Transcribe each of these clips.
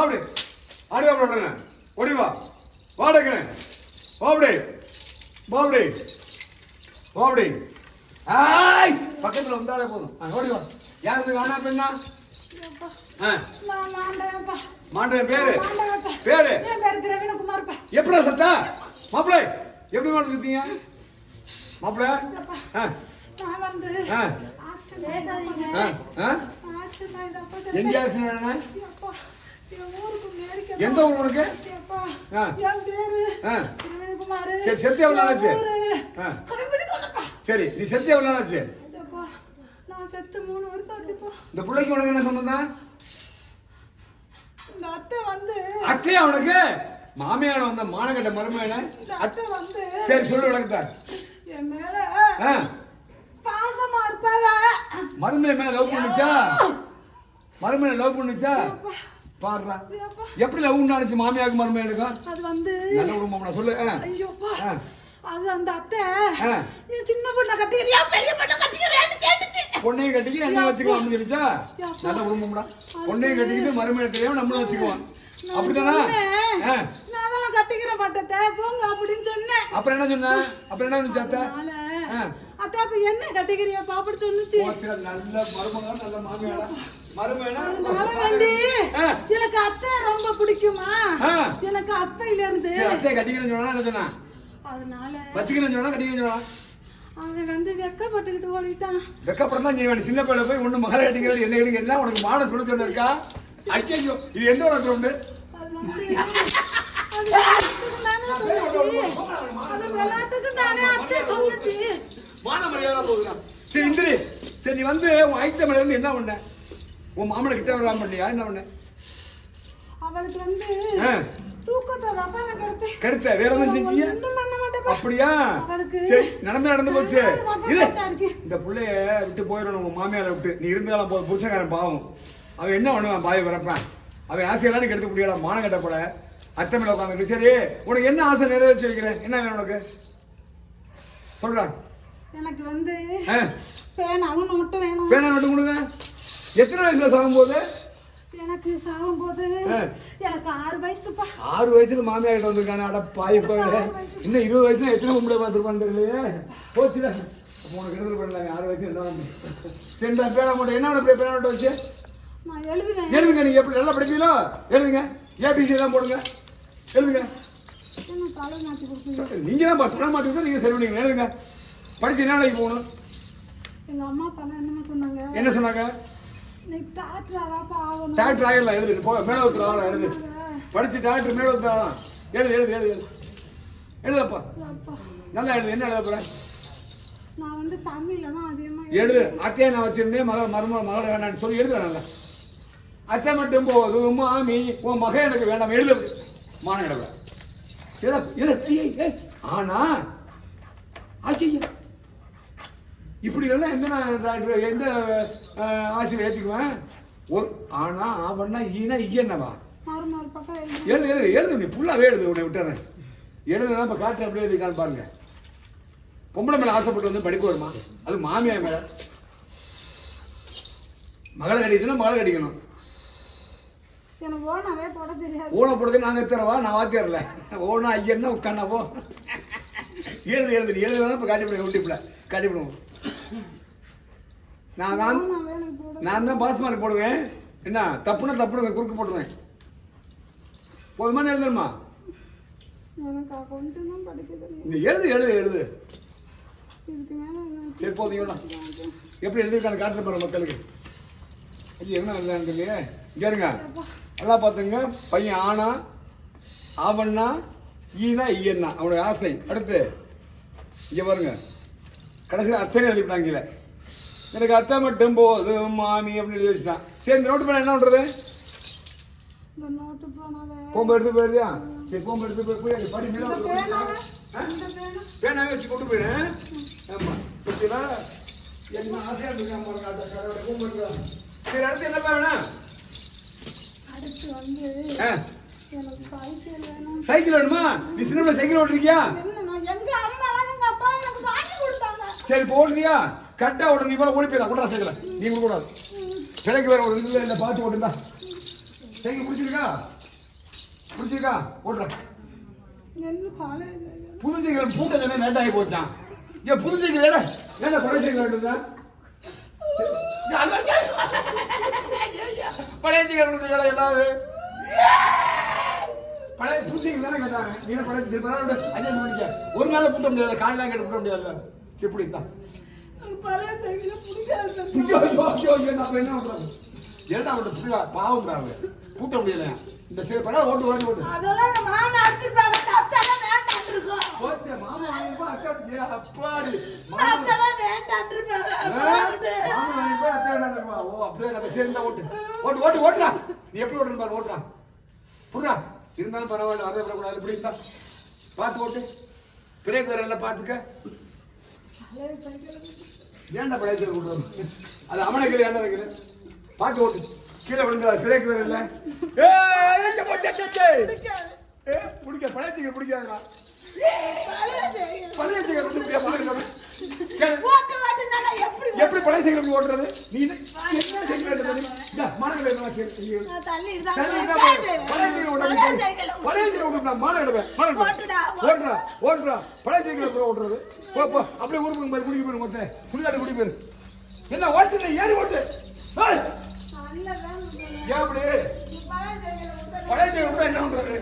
வாப்படி ஆடி வா உடனே ஓடி வா. வாடகை. வாப்படி. வாப்படி. வாப்படி. ஆய்! பக்கத்துல வந்தாலே போதும். ஓடி வா. யாருக்கு காணா பெண்ணா. மாட்டேன் பேரு. பேரு. எப்படா சத்தா? மாப்பிள்ளை எப்படி மாட்டு சுத்தீங்க மாப்பிள்ளை? ஆ. ஆக்சிடென்ட் எந்த ஊர் உனக்கு. சரி, செத்து எவ்வளவு நாள் ஆச்சு? சரி நீ செத்து எவ்வளவு நாள் ஆச்சு. இந்த பிள்ளைக்கு உனக்கு என்ன சொன்னா இந்த அத்தை வந்து அத்தையா உனக்கு? மாமியார் வந்த மானகட்ட மருமையான இந்த அத்தை வந்து சரி சொல்லு விளக்குதா என் மேல பாசமா இருப்பாங்க மருமையை மேல லவ் பண்ணுச்சா? மருமையை லவ் பண்ணுச்சா? அப்பா, எப்படி லவ் நினைச்சு மாமியாருக்கு மருமையானுக்கும் அது வந்து நல்ல குடும்பம் சொல்லு. ஐயோப்பா. அது அந்த அத்தை. என் சின்ன பொண்ணை கட்டிக்கிறியா பெரிய பொண்ணை கட்டிக்கிறியான்னு கேட்டுச்சு. பொண்ணையும் கட்டிக்கி என்ன வச்சுக்கலாம் சொல்லிச்சா? நல்ல குடும்பம்டா. பொண்ணையும் கட்டிக்கிட்டு மருமையை தெரியாம நம்மளும் வச்சுக்குவோம். அப்படிதானா சொன்னேன். நான் அதெல்லாம் கட்டிக்கிற மாட்டேன் போங்க அப்படின்னு சொன்னேன். அப்புறம் என்ன சொன்ன? அப்புறம் என்ன சொன்ன அத்தை. அத்தை அப்ப என்ன கட்டிக்கிறியாப்பா அப்படின்னு சொன்னுச்சு நல்ல மருமகா நல்ல மாமியாரா. எனக்கு அத்தை ரொம்ப பிடிக்குமா. எனக்கு அப்பையில இருந்து சரி அத்தையை கட்டிக்கிறேன்னு சொன்னா என்ன சொன்னா? அதனால வச்சுக்கிறேன்னு சொன்னா கட்டிக்கிறேன்னு சொன்னா அவன் வந்து வெக்கப்பட்டுக்கிட்டு ஓடிட்டான். தான் செய்வேன் சின்ன பையனை போய் ஒண்ணு மகளை கட்டிக்கிறது என்ன என்ன உனக்கு மான சொல்லி சொன்ன இருக்கா ஐயோ இது எந்த உண்டு? அது விளையாட்டுக்கு தானே அத்தை சொன்னுச்சு மான மரியாதை போகுதுடா. சரி இந்திரி. சரி நீ வந்து உன் ஐட்டம் இருந்து என்ன பண்ண உன் மாமனை கிட்ட வராம பண்ணியா என்ன பண்ண அவளுக்கு வந்து கெடுத்த? வேற எதுவும் செஞ்சீங்க அப்படியா? அவளுக்கு சரி நடந்து நடந்து போச்சு. இரு. இந்த புள்ளைய விட்டு போயிடணும் உங்க மாமியாரை விட்டு. நீ இருந்தாலும் போதும் புருஷக்காரன் பாவம். அவன் என்ன பண்ணுவான் பாய் வரப்பான் அவன் ஆசையெல்லாம் கெடுத்து முடியல மானம் கட்ட போல. அத்தமிழ உட்காந்து சரி உனக்கு என்ன ஆசை நிறைவேற்றி வைக்கிறேன்? என்ன வேணும் உனக்கு? சொல்றா. எனக்கு வந்து பேனாவும் நோட்டும் வேணும். பேனா நட்டு கொடுங்க. எத்தனை வயசுல சாகும்போது? எனக்கு சாகும் போது ஆ. எனக்கு ஆறு வயசுப்பா. ஆறு வயசுல மாமியார் கிட்ட வந்திருக்கானே அட பாய் போயில இன்னும் இருபது வயசுல எத்தனை பொம்பளை பார்த்துருப்பான்னு தெரியலையே. போச்சுல அப்ப உனக்கு எடுத்து பண்ணல ஆறு வயசு என்ன பேனா மட்டும் என்ன பேனா மட்டும் வச்சு? எழுதுங்க நீங்க எப்படி நல்லா படிப்பீங்களோ? எழுதுங்க. ஏபிசி தான் போடுங்க. எழுதுங்க. நீங்க தான் பத்திரம் மாட்டுங்க நீங்க சரி பண்ணீங்க எழுதுங்க. படிச்சு என்ன வேலைக்கு போகணும்? எங்க அம்மா அப்பா என்ன சொன்னாங்க? என்ன சொன்னாங்க? நீ டாக்டர் அதாப்பா ஆகணும். டாக்டர் ஆகல எழுது போ மேல ஒருத்தர் ஆகலாம் எழுது படிச்சு டாக்டர் மேல ஒருத்தர் ஆகலாம் எழுது எழுது எழுது எழுது. எழுதப்பா. நல்லா எழுது என்ன எழுத போற நான் வந்து தமிழ்ல தான் அதிகமா எழுது. அத்தையை நான் வச்சிருந்தேன். மக மருமக மகளை வேணாம்னு சொல்லி எழுதுறேன் நல்லா. அத்தை மட்டும் போதும் மாமி உன் மகன் எனக்கு வேண்டாம் எழுது. மான எழுத ஆனா ஆச்சரியம் இப்படி எல்லாம் எந்த நான் டாக்டர் எந்த ஆசிரியர் ஏற்றுக்குவேன் ஒரு ஆனா அவன்னா ஈனா ஈயன்னவா? மாறு எழுது எழுது எழுது நீ ஃபுல்லாகவே எழுது உன்னை விட்டுறேன். எழுதுனா இப்போ காற்று அப்படியே எழுதிக்கான்னு பாருங்க. பொம்பளை மேலே ஆசைப்பட்டு வந்து படிக்க வருமா? அது மாமியார் மேலே. மகளை கடிக்கணும் மகளை கடிக்கணும். எனக்கு ஓன போடுறது நாங்கள் தரவா நான் வாத்தியார்ல. ஓனா ஐயன்னா உட்காண்டாவோ எழுது எழுது நீ எழுதுனா இப்போ காட்டி விடுங்க யூடியூப்ல. காட்டி விடுவோம் நான் தான் நான் தான் பாஸ் மார்க் போடுவேன். என்ன தப்புனா தப்புன்னு குறுக்கு போட்டுருவேன். போதுமா எழுதணுமா நீ எழுது எழுது எழுது. சரி போதும் எப்படி எழுதிருக்காங்க காட்டுற பாருங்க மக்களுக்கு. ஐயோ என்ன எழுதாங்க இல்லையே? இங்க இருங்க. நல்லா பார்த்துங்க. பையன் ஆனா ஆவண்ணா ஈனா ஈயண்ணா. அவனுடைய ஆசை. அடுத்து இங்க பாருங்க. கடைசியில் அத்தை எழுதிவிட்டாங்க கீழே. எனக்கு அத்தை மட்டும் போதும் மாமி அப்படின்னு வச்சுட்டான். சரி இந்த நோட்டு பண்ண என்ன பண்றது? போம்பு எடுத்து போயிருதியா சரி போம்பு எடுத்து போய் போய் படி பேனாவை பேனா வச்சு கொண்டு போயிடுறேன் ஆமா. புரியுதா என்ன ஆசையா இருக்கான் சரி அடுத்து என்ன வேணும் அடுத்து வந்து சைக்கிள் வேணும். நீ சின்ன சைக்கிள் கொடுத்தாங்க. சரி இப்போ ஓட்டுறியா கட்ட உடனே நீ ஓடி போயிடலாம். கொண்டா சைக்கிளை. நீ கூட கூடாது பிறகு வேற ஒரு இல்லை இல்லை பார்த்து ஓட்டுந்தா சைக்கிள் பிடிச்சிருக்கா? பிடிச்சிருக்கா? ஓட்டுறேன் என்ன பழைய பூட்டை தானே லேட்டாகி போச்சான் ஏன் புது சைக்கிள் ஏடா குறை பழைய பழைய சீக்கிரம் எல்லாரு பழைய புது தானே கேட்டாங்க நீ பழைய ஒரு நாள் கூட்ட முடியாது காலையில் கேட்டு கூட்ட முடியாது எப்படி தான் பழைய சைக்கிள் பிடிக்காது பாவம் பாரு. பூட்ட முடியல இந்த சரி பரவாயில்ல ஓட்டு ஓட்டு ஓட்டு அதெல்லாம் மாமா அடிச்சிருப்பாங்க அத்தெல்லாம் வேண்டாம் இருக்கோம் போச்சு மாமா வாங்கிப்பா அக்கா அப்பாடி வேண்டாம் ஆ? மாமா வாங்கிப்பா அக்கா வேண்டாம்மா. ஓ அப்படியே நம்ம ஓட்டு ஓட்டு ஓட்டு ஓட்டுறா நீ எப்படி ஓட்டுன்னு பாரு ஓட்டுறா புடுறா இருந்தாலும் பரவாயில்ல வரவே விடக்கூடாது இப்படி இருந்தா பார்த்து ஓட்டு பிரேக் வரல பார்த்துக்க ஏன்டா பழைய கூட்டம் அது அவனை கீழே ஏன்டா வைக்கிற? பார்த்து ஓட்டு கீழே விழுந்தா பிரேக் வேற ஏய் பிடிக்க பழைய தீங்க பிடிக்காதுடா பழைய சைக்கிள் பழைய சீக்கிரம் வந்து இப்படியே பாருங்க கேளு. ஓட்டு ஓட்டுனா எப்படி பழைய சைக்கிள் ஓட்டுறது நீ என்ன சைக்கிள் எடுத்தது தள்ளி சரி, இருந்தா இந்தா பாரு. பழைய சைக்கிள் பழைய ஓட்டுறது போ போ. அப்படியே ஊருக்கு மாதிரி குடிக்க போயிரு மொத்தம். புள்ளாடி குடி போயிரு. என்ன ஓட்டுல ஏறி ஓட்டு. ஏன் அப்படி? பழைய சைக்கிள் விட்டு என்ன பண்றது?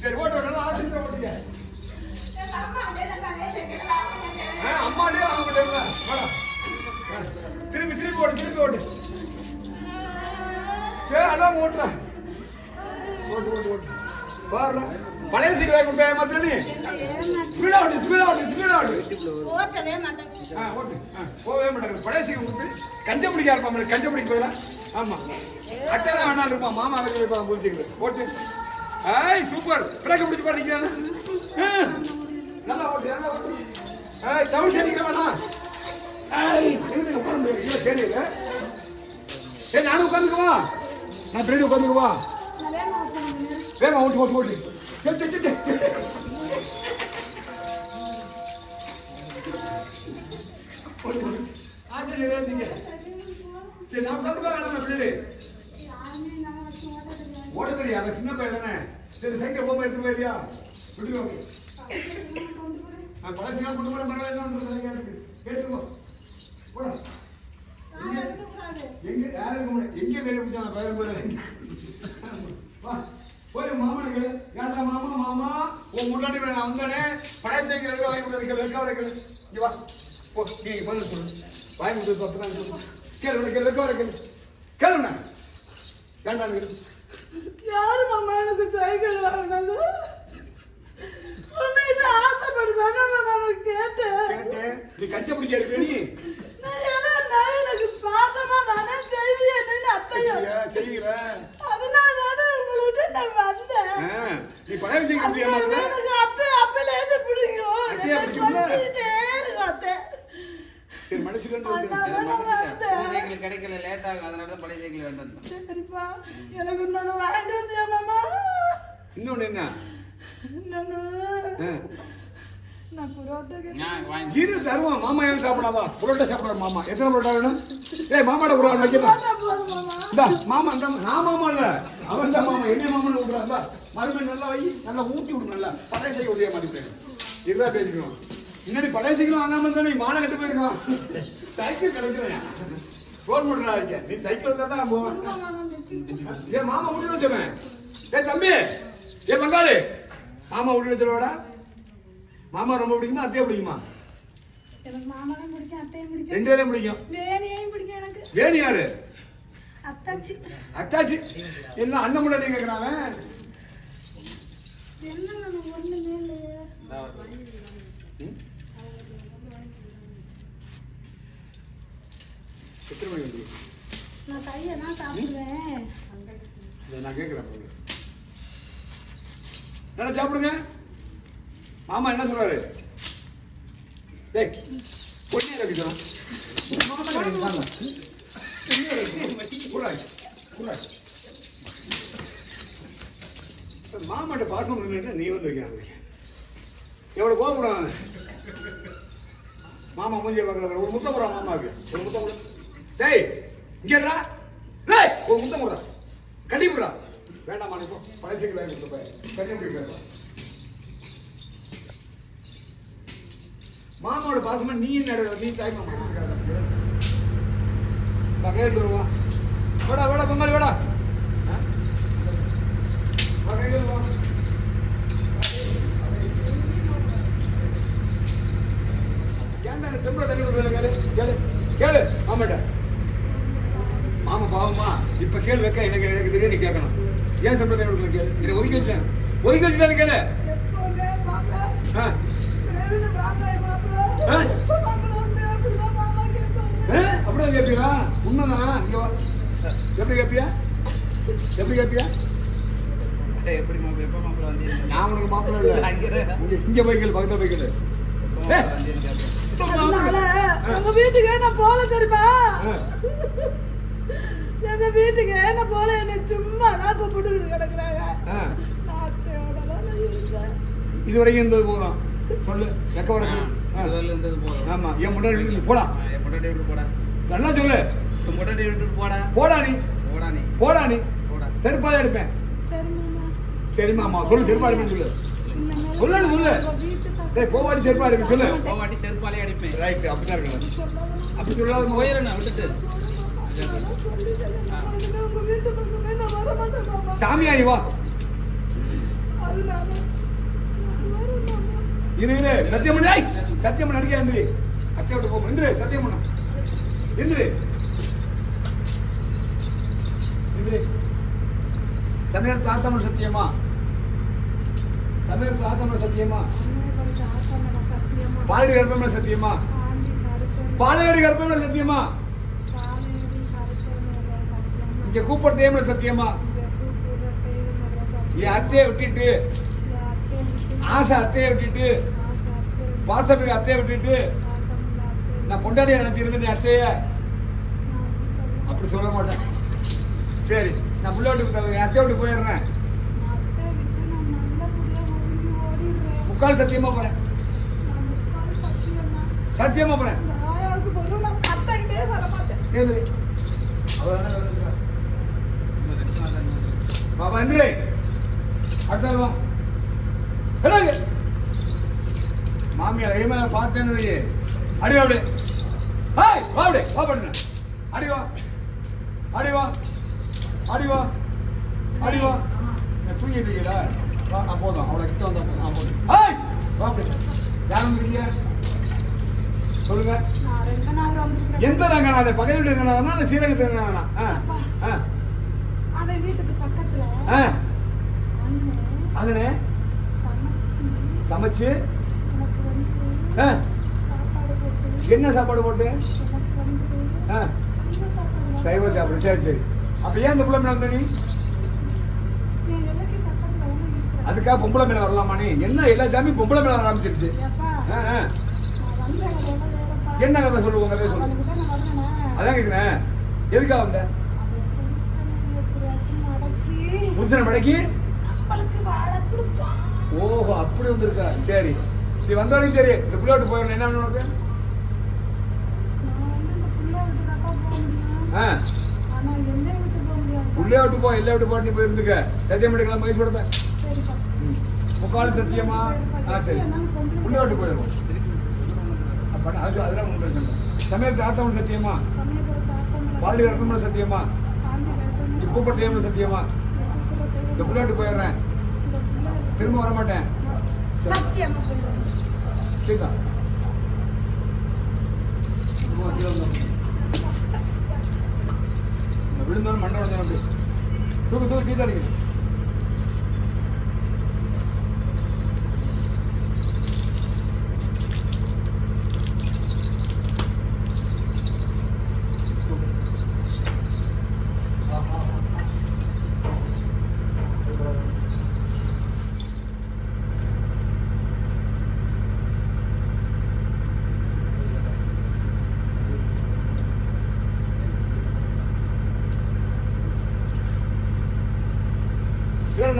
சரி ஓட்டு நல்லா ஆசிரியர் ஓட்டுங்க அம்மாடியே வாங்க திருப்பி ஓட்டு திருப்பி ஓட்டு சரி அதான் ஓட்டுறேன் ஓட்டு ஓட்டு ஓட்டு பாருடா. பழைய சீக்கிரம் கொடுத்தா ஏமாத்துற நீ? ஸ்பீடா ஓட்டவே மாட்டேன். ஆ ஓட்டு. போகவே மாட்டாங்க பழைய சீக்கிரம் கொடுத்து கஞ்ச பிடிக்க இருப்பான் கஞ்ச பிடிக்க போயிடலாம். ஆமா. அக்கறை வேணாம் இருப்பான். மாமா வைக்க வைப்பான் புரிஞ்சுக்கல ஓட்டு. சூப்பர். பிரேக்க பிடிச்சு பாருங்க நல்லா ஓட்டு நல்லா ஓட்டு. ஏய் தமிழ் செடிக்க வேணாம் தெரியல ஏய் நானும் உட்காந்துக்குவா நான் பின்னாடி உட்காந்துக்குவா நிறைய ஓட்டு ஓட்டு ஓட்டு. சரி, ஓட தெரியாது சின்ன பையன் தானே. சரி சைக்கிள் போக எடுத்து போயிருக்கியா விட்டு நான் பழசியா கொண்டு போற மரம் கேட்டுக்கோ. எங்க யாருக்கு எங்க தேடி பிடிச்சா நான் போய் மாமனுக்கு ஏன்டா மாமா மாமா உன் முன்னாடி நான் வந்தானே பழைய சைக்கிள் வாங்கி கொடுக்க வெக்க வரைக்கல இங்க வா போ நீ பதில் சொல்லு வாங்கி கொடுத்து பத்து தான் சொல்லு கேளு உனக்கு கேளுண்ணா ஏன்டா யாரு மாமா எனக்கு சைக்கிள் வாங்கினது உண்மையில ஆசைப்படுதானே நான் கேட்டேன். கேட்டேன். நீ கச்ச இருக்க நீ நான் ஏதோ நான் எனக்கு பாசமா தானே செய்வியன்னு அத்தையும் செய்வியா? அதனால தானே உங்களை விட்டு நான் வந்தேன். நீ பழைய மாட்டேன் எனக்கு அத்தை அப்பையில இருந்து பிடிக்கும்? அத்தையா இருக்கும் அத்தை. சரி கிடைக்கல லேட் ஆகும். அதனால பழைய சைக்கிள் வேண்டாம். சரிப்பா. எனக்கு இன்னொன்னு வாங்கிட்டு வந்தியா மாமா? என்ன? இரு தருவான் மாமா ஏன் சாப்பிடாதா? புரோட்டா சாப்பிடுற மாமா. எத்தனை புரோட்டா வேணும்? ஏய் மாமாட புரோட்டா மாமா. இந்த மாமா இந்த நான் மாமா இல்ல. அவன் தான் மாமா. என்ன மாமான்னு விடுறாங்க மறுபடியும் நல்லா வை. நல்லா ஊட்டி விடு நல்லா. பழைய சைக்கிள் உதய மாட்டேன் இதுதான் பேசிக்கணும் இன்னடி பழைய சைக்கிள் வாங்காம இருந்தா நீ மாலை கட்டு போயிருக்கான். சைக்கிள் கிடைக்கிறேன் ஃபோன் பண்ணுறா இருக்க நீ சைக்கிள் வந்தா தான் போவேன். ஏன் மாமா விட்டு வச்சவன் ஏ தம்பி. ஏ பங்காளி. மாமா விட்டு வச்சிருவாடா? மாமா ரொம்ப பிடிக்குமா அத்தையா பிடிக்குமா? எனக்கு மாமாவும் பிடிக்கும் அத்தையும் பிடிக்கும். ரெண்டு பேரையும் பிடிக்கும். வேணியையும் பிடிக்கும் எனக்கு. வேணி யாரு? அத்தாச்சி. அத்தாச்சி. என்ன அண்ணன் முன்னாடி கேட்கறாங்க என்ன ஒண்ணுமே இல்லையே எத்தனை மணி வந்து நான் கையை தான் சாப்பிடுவேன். நான் கேட்குறேன் நல்லா சாப்பிடுங்க. மாமா என்ன சொல்றாரு? டேய் பொண்ணே இருக்கு மாமா மாமாட்ட பாசம் நீ வந்து வைக்க எவ்வளவு மாமா மூஞ்சிய பார்க்கல ஒரு முத்தம் போடுறான் மாமாவுக்கு. ஒரு முத்தம் போடு. டேய் இங்க டேய் ஒரு முத்தம் போடுறா. கட்டி விடுறா வேண்டாமா நீ போ. பழைய வாங்கி கொடுத்து போய் கல்யாணம் போய் மாமாவோட பாசமா நீ நடுவ நீ தாய் மாமா. கேட்டு வருவா வேடா வேடா பொங்கல் வேடா. கேளு மாமாட்ட. மாமா பாவமா இப்ப கேள்வி வைக்க எனக்கு எனக்கு தெரியும் நீ கேட்கணும். ஏன் கொடுக்கல கேளு? இதை ஒதுக்கி வச்சுட்டேன். ஒதுக்கி வச்சுட்டேன்னு கேளு. ஆ வேணும்னு மாப்பிள்ளை, மாப்பிள்ளை. ஆ? மாப்பிள்ளை வந்து அப்படிதான் கேட்பீங்களா? உண்மைதானா? இங்க வா. எப்படி கேட்பியா? எப்படி கேட்பியா? எப்படி எப்போ மாப்பிள்ள நான் உனக்கு மாப்பிள்ளை இல்லை. இங்க இங்க போய்க்கல் பக்கத்துல போய்க்கல் உங்க வீட்டுக்கு நான் போல தெரியுமா? எங்க வீட்டுக்கு என்ன போல? என்ன சும்மா தான் கூப்பிட்டு கிடக்குறாங்க. நான் அத்தையோடலாம் நான் இருக்கேன். இது வரைக்கும் இருந்தது போதும். சொல்லு எக்க வர ஆமா. என் முன்னாடி இருந்து போடா. என் பொண்டாட்டி விட்டு போடா. நல்லா சொல்லு. உன் பொண்டாட்டி விட்டு போடா. போடா நீ. போடா நீ. போடா நீ. போடா. செருப்பால எடுப்பேன். சரி மாமா. சொல்லு செருப்பா எடுப்பேன் சொல்லு. சொல்லு, சொல்லு. டேய் போவாடி செருப்பா எடுப்பேன் சொல்லு. போவாட்டி செருப்பாலே அடிப்பேன். ரைட் அப்படிதான் இருக்கணும். சொல்லலாம். அப்படி சொல்லாத போயிரு நான் விட்டுட்டு. இனிமே உங்க வீட்டு பக்கமே நான் வர மாட்டேன் மாமா. சாமியாயி வா அதனால நான் வரேன் மாமா. இரு இரு. சத்தியம் பண்ணு ஐய், சத்தியம் பண்ண அடிக்க எந்திரி அத்தை விட்டு போகும். எந்திரி சத்தியம் பண்ண எந்திரி எந்திரி சமையல் தாத்தமன் சத்தியமா? சமையல் தாத்தமன் சத்தியமா? பாலடி கர்ப்பமன் சத்தியமா? பாலடி கர்ப்பமன் சத்தியமா? இங்க கூப்பிடுறது ஏமல சத்தியமா? என் அத்தையை விட்டுட்டு ஆசை அத்தையை விட்டுட்டு வாசமிகு அத்தையை விட்டுட்டு நான் பொண்டாடியை நினச்சிருந்தேன் அத்தைய. அப்படி சொல்ல மாட்டேன். சரி நான் பிள்ளை விட்டு அத்தையை விட்டு போயிடுறேன். முக்கால் சத்தியமா போறேன். சத்தியமா போறேன். பாபா இந்திரே அடுத்த என்னங்க மாமியார் ஐயா பார்த்தேன்னு. அடி வா அப்படியே ஹாய் வா அப்படியே வா பண்ணு. அடி வா. அடி வா. அடி வா. அடி வா. தூங்கிட்டு இருக்கீடா வா நான் போதும். அவளை கிட்ட வந்தா போதும். நான் போதும். ஹாய் வா அப்படியே யார் வந்துருக்கீங்க? சொல்லுங்க. எந்த ரங்கநாத பக்கத்து வீட்டு ரங்கநாதனா இல்லை சீரகத்து ரங்கநாதனா? அவன் வீட்டுக்கு பக்கத்துல சமைச்சு? என்ன சாப்பாடு போட்டு? சைவ சாப்பாடு சரி சரி அப்ப ஏன் இந்த புள்ள மீன் நீ? அதுக்காக பொம்பளை மீன் வரலாமா நீ? என்ன எல்லா சாமியும் பொம்பளை மீன் வர ஆரம்பிச்சிருச்சு. என்ன கதை சொல்லுவோங்க கதை சொல்லு. அவனுக்கு தான் நான் வரேனே அதான் கேட்குறேன் எதுக்காக வந்த? புருஷனை மடக்கி ஓஹோ அப்படி வந்திருக்கா? சரி. சரி வந்த வரைக்கும் சரி இந்த புள்ள விட்டு போயிடணும் என்ன உனக்கு ஆ. என்னை விட்டு போ எல்லாம் விட்டு போட்டு நீ போயிருந்துக்க சத்தியம் மகேஷ் விடத்த சரிப்பா. முக்கால் சத்தியமா? ஆ சரி. புள்ள விட்டு அது அதெல்லாம் ஒன்றும் பிரச்சனை சமயத்து ஆத்தவன் சத்தியமா? பாலி கற்பமன சத்தியமா? நீ கூப்பிட்ட சத்தியமா? இந்த புள்ள விட்டு போயிடுறேன். திரும்ப வர மாட்டேன் சரிதா விழுந்தோன்னு மண்டை உடஞ்சு தூக்கு தூக்கு தீத்த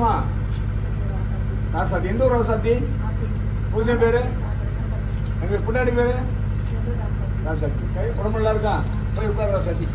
அடிக்குது பேர் என்னம்மா ராசாத்தி எந்த ஊர் ராசாத்தி? பூஜன் பேரு? எங்க பின்னாடி பேரு? ராசாத்தி. கை உடம்பு நல்லா இருக்கா? போய் உட்கார் ராசாத்தி.